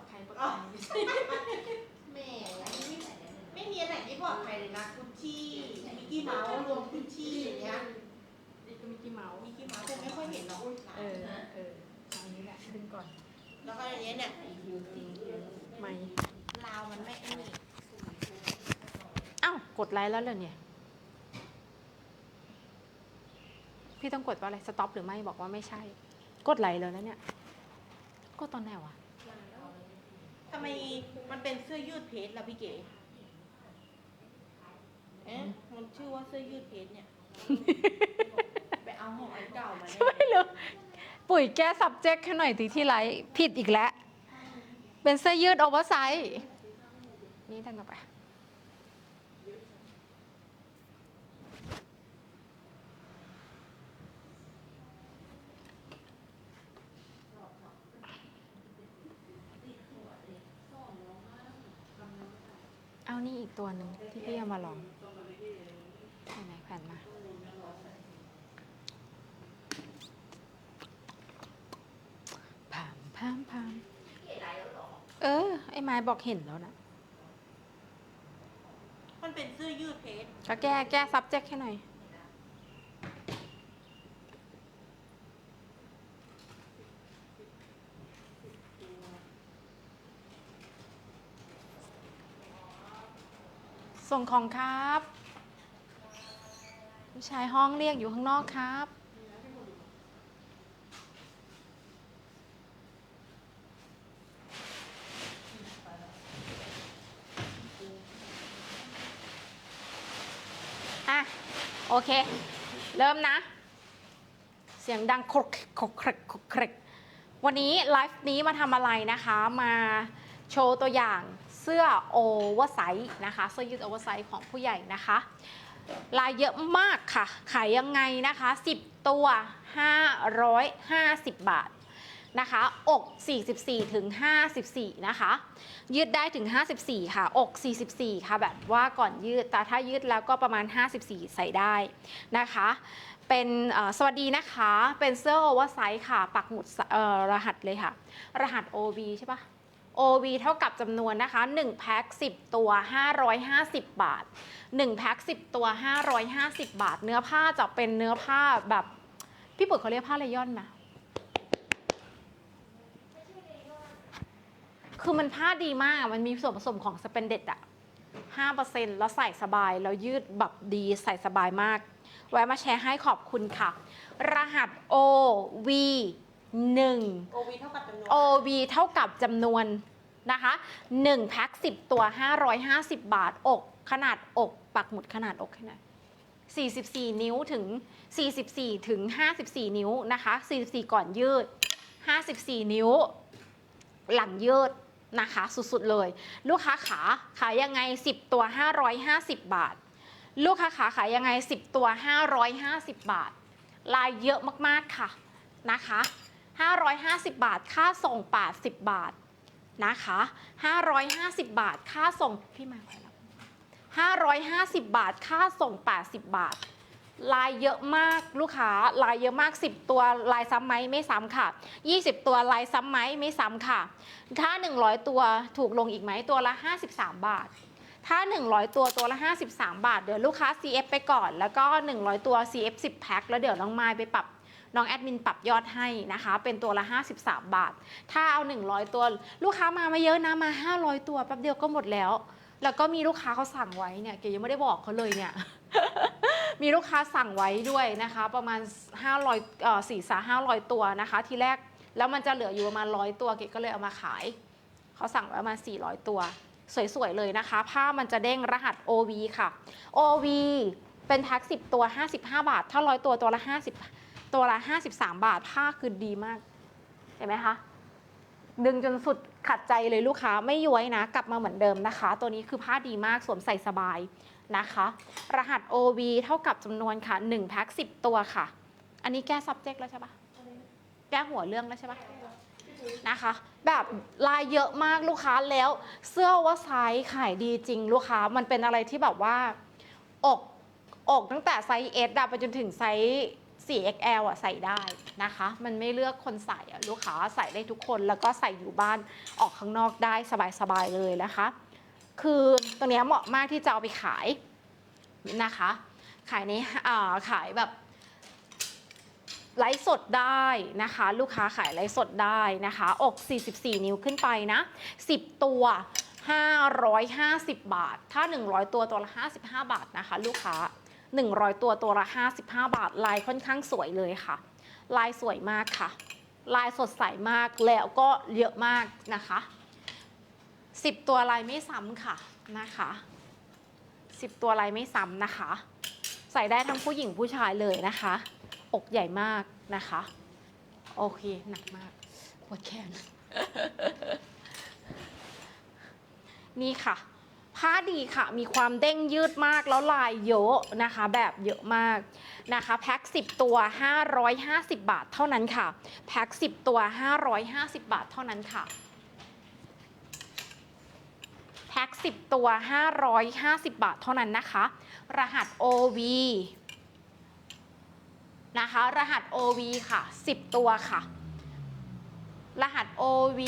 ปลอดภัยแหม่ไม่มีอันไหนที่ปลอดภัยเลยนะกุชชี่มิกกี้เมาส์รวมกุชชี่อย่างเงี้ยนี่ก็มิกกี้เมาส์มิกกี้เมาส์แต่ไม่ค่อยเห็นเนาะเออเออเอาอันนี้แหละดึงก่อน แล้วก็อันเนี้ยเนี่ยไม่ลาวมันไม่ไอ้นี่อ้าวกดไลค์แล้วเหรอเนี่ยพี่ต้องกดว่าอะไรสต็อปหรือไม่บอกว่าไม่ใช่ กดไลค์แล้วนะเนี่ย กดตอนไหนวะทำ ไมมันเป็นเสื้อยืดเพชรล่ะพี่เก๋เอ๊ะมันชื่อว่าเสื้อยืดเพชรเนี่ย ไปเอาของอันเก่ามาแน่ไม่รู้ปุ๋ยแก้ subject ให้หน่อยทีที่ไลค์ผิดอีกแล้ว เป็นเสื้อยืดโอเวอร์ไซส์นี่ตั้งต่อไป เอานี่อีกตัวหนึ่งที่พี่เอามาลองไหนๆแผ่นมา พามพามพามเออ ไอ้ไม้บอกเห็นแล้วนะ มันเป็นเสื้อยืดเพชรก็แก้แก้ subject ให้หน่อย ส่งของครับ ผู้ชายห้องเรียกอยู่ข้างนอกครับ อะ โอเค เริ่มนะ เสียงดังครกครกครกครกครกวันนี้ไลฟ์นี้มาทำอะไรนะคะ มาโชว์ตัวอย่าง เสื้อโอเวอร์ไซส์นะคะเสื้อยืดโอเวอร์ไซส์ของผู้ใหญ่นะคะ ลายเยอะมากค่ะ ขายยังไงนะคะ 10 ตัว 550 บาทนะคะ อก 44 ถึง 54 นะคะ ยืดได้ถึง 54 ค่ะ อก 44 ค่ะ แบบว่าก่อนยืด แต่ถ้ายืดแล้วก็ประมาณ 54 ใส่ได้นะคะ เป็นสวัสดีนะคะ เป็นเสื้อโอเวอร์ไซส์ค่ะ ปักหมุดรหัสเลยค่ะ รหัส OV ใช่ปะ OV เท่ากับจำนวนนะคะ1แพ็ค10 ตัว 550 บาท1แพ็ค10 ตัว 550 บาท เนื้อผ้าจะเป็นเนื้อผ้าแบบ พี่ปุ๋ยเขาเรียกผ้าเลยอนไหมคือมันผ้าดีมากมันมีส่วนผสมของสเปนเด็ดอะ5%แล้วใส่สบาย แล้วยืดแบบดีใส่สบายมากแวะมาแชร์ให้ขอบคุณค่ะ รหัส OV 1โอวีเท่ากับจำนวน OV เท่ากับจำนวนนะคะ1แพ็ค10 ตัว 550 บาท อก ขนาดอก ปักหมุดขนาดอกให้หน่อย44 นิ้วถึง 44 ถึง 54 นิ้วนะคะ 44 ก่อนยืด 54 นิ้ว หลังยืดนะคะ สุดๆเลย ลูกค้าขาขายยังไง 10 ตัว 550 บาท ลูกค้าขาขายยังไง 10 ตัว 550 บาท ลายเยอะมากๆค่ะนะคะ 550 บาท ค่าส่ง 80 บาทนะคะ 550 บาท ค่าส่งพี่มาขอรับ550 บาท ค่าส่ง 80 บาท ลายเยอะมากลูกค้า ลายเยอะมาก 10 ตัวลายซ้ำไหมไม่ซ้ำค่ะ 20 ตัวลายซ้ำไหมไม่ซ้ำค่ะ ถ้า 100 ตัวถูกลงอีกไหมตัวละ 53 บาทถ้า 100 ตัวตัวละ 53 บาท เดี๋ยวลูกค้า CF ไปก่อน แล้วก็ 100 ตัว CF 10 แพ็ค แล้วเดี๋ยวน้องไม้ไปปรับ น้องแอดมินปรับยอดให้นะคะ เป็นตัวละ 53 บาท ถ้าเอา 100 ตัว ลูกค้ามามาเยอะนะมา 500 ตัวแป๊บเดียวก็หมดแล้ว แล้วก็มีลูกค้าเขาสั่งไว้เนี่ยเกยังไม่ได้บอกเขาเลยเนี่ยมีลูกค้าสั่งไว้ด้วยนะคะ ประมาณ 500เอ่อ4 5 500ตัวนะคะ ทีแรกแล้วมันจะเหลืออยู่ประมาณ100ตัวเกก็เลยเอามาขายเขาสั่งไว้ประมาณ 400 ตัว สวยๆเลยนะคะ ผ้ามันจะเด้งรหัส OV ค่ะ OV เป็นแพ็ค10 ตัว 55 บาท ถ้า100ตัวตัวละ 50 ตัวละ 53 บาท ผ้าคือดีมาก เห็นไหมคะ ดึงจนสุดขัดใจเลยลูกค้าไม่ย้วยนะ กลับมาเหมือนเดิมนะคะ ตัวนี้คือผ้าดีมากสวมใส่สบายนะคะ รหัส OV เท่ากับจำนวนค่ะ1แพ็ค10 ตัวค่ะ อันนี้แก้ subject แล้วใช่ปะแก้หัวเรื่องแล้วใช่ปะนะคะ แบบลายเยอะมากลูกค้าแล้ว เสื้อว่าไซส์ขายดีจริงลูกค้า มันเป็นอะไรที่แบบว่าอกอกตั้งแต่ไซส์เอสไปจนถึงไซส์ 4XL อะใส่ได้นะคะ มันไม่เลือกคนใส่ลูกค้าใส่ได้ทุกคนแล้วก็ใส่อยู่บ้านออกข้างนอกได้สบายๆเลยนะคะ คือตรงนี้เหมาะมากที่จะเอาไปขายนะคะ ขายในอ่าขายแบบไลฟ์สดได้นะคะ ลูกค้าขายไลฟ์สดได้นะคะ อก 44 นิ้วขึ้นไปนะ 10 ตัว 550 บาท ถ้า 100 ตัวตัวละ 55 บาทนะคะ ลูกค้า 100 ตัวตัวละ 55 บาท ลายค่อนข้างสวยเลยค่ะ ลายสวยมากค่ะ ลายสดใสมากแล้วก็เยอะมากนะคะ 10 ตัวลายไม่ซ้ำค่ะนะคะ 10 ตัวลายไม่ซ้ำนะคะ ใส่ได้ทั้งผู้หญิงผู้ชายเลยนะคะ อกใหญ่มากนะคะ โอเคหนักมากปวดแขนนี่ค่ะ ผ้าดีค่ะ มีความเด้งยืดมากแล้วลายเยอะนะคะ แบบเยอะมากนะคะแพ็ค10 ตัว 550 บาทเท่านั้นค่ะแพ็ค10 ตัว 550 บาทเท่านั้นค่ะแพ็ค10 ตัว 550 บาทเท่านั้นนะคะ รหัส OV นะคะ รหัส OV ค่ะ 10 ตัวค่ะ รหัส OV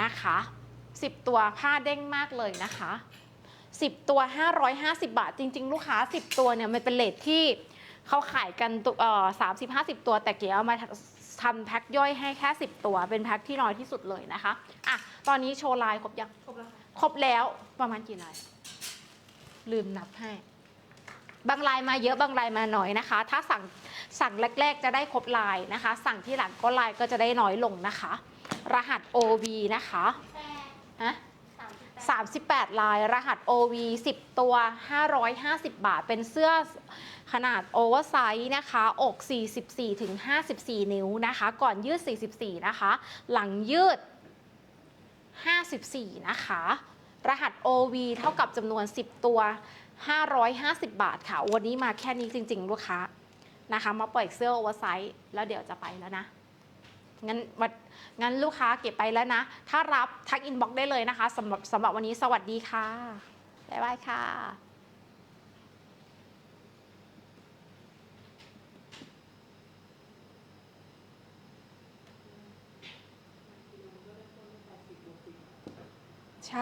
นะคะ 10 ตัวผ้าเด้งมากเลยนะคะ 10 ตัว 550 บาท จริง ๆ ลูกค้า 10 ตัวเนี่ยมันเป็นเลทที่เขาขายกันตัวเอ่อ30 50ตัว แต่เก๋เอามาทำแพ็คย่อยให้แค่ 10 ตัว เป็นแพ็คที่น้อยที่สุดเลยนะคะอะตอนนี้โชว์ลายครบยังครบแล้วค่ะครบแล้วประมาณกี่ลาย ลืมนับให้ บางลายมาเยอะบางลายมาน้อยนะคะ ถ้าสั่งสั่งแรก ๆ จะได้ครบลายนะคะ สั่งที่หลังก็ลายก็จะได้น้อยลงนะคะ รหัส OV นะคะ ฮะ38 ลาย รหัส OV 10 ตัว 550 บาท เป็นเสื้อขนาดโอเวอร์ไซส์นะคะ อก 44ถึง54 นิ้วนะคะ ก่อนยืด 44 นะคะ หลังยืด 54 นะคะ รหัส OV เท่ากับจำนวน 10 ตัว 550 บาทค่ะ วันนี้มาแค่นี้จริง ๆ ลูกค้านะคะ มาปล่อยเสื้อโอเวอร์ไซส์แล้วเดี๋ยวจะไปแล้วนะ งั้นวันงั้นลูกค้าเก็บไปแล้วนะ ถ้ารับทักอินบ็อกได้เลยนะคะสำหรับสำหรับวันนี้สวัสดีค่ะ บ๊ายบายค่ะใช่